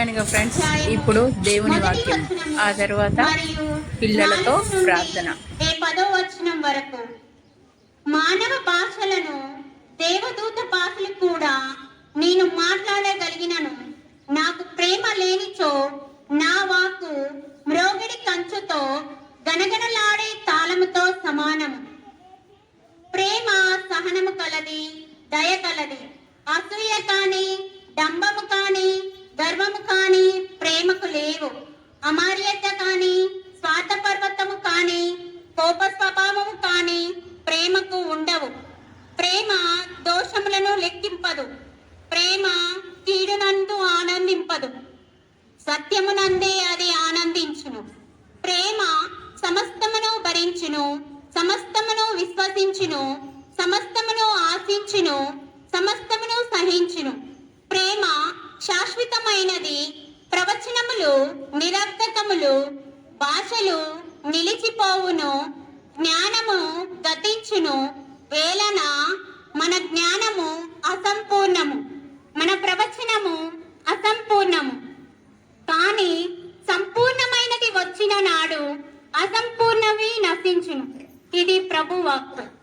చెప్పాను కదా ఫ్రెండ్స్ ఇప్పుడు దేవుని వాక్యం ఆ తర్వాత పిల్లలతో ప్రార్థన. ఏ పదో వచనం వరకు? మానవ భాషలను దేవదూత భాషలు కూడా నేను మాట్లాడగలిగినను. నాకు ప్రేమ లేనిచో నా వాకు మ్రోగిడి కంచుతో గనగనలాడే తాళముతో సమానము. ప్రేమ సహనము కలది దయ కలది. అసూయ కాని డంబము ఆనందింపదు సత్యమునందే అది ఆనందించును. ప్రేమ సమస్తమును భరించును సమస్తమును విశ్వసించును సమస్తమును ఆశించును సమస్తమును సహించును. ప్రేమ శాశ్వతమైనది ప్రవచనములు నిరర్థకములు భాషలు నిలిచిపోవును జ్ఞానము గతించును వేలన మన జ్ఞానము అసంపూర్ణము. అసంపూర్ణవి నశించును. ఇది ప్రభు వాక్కు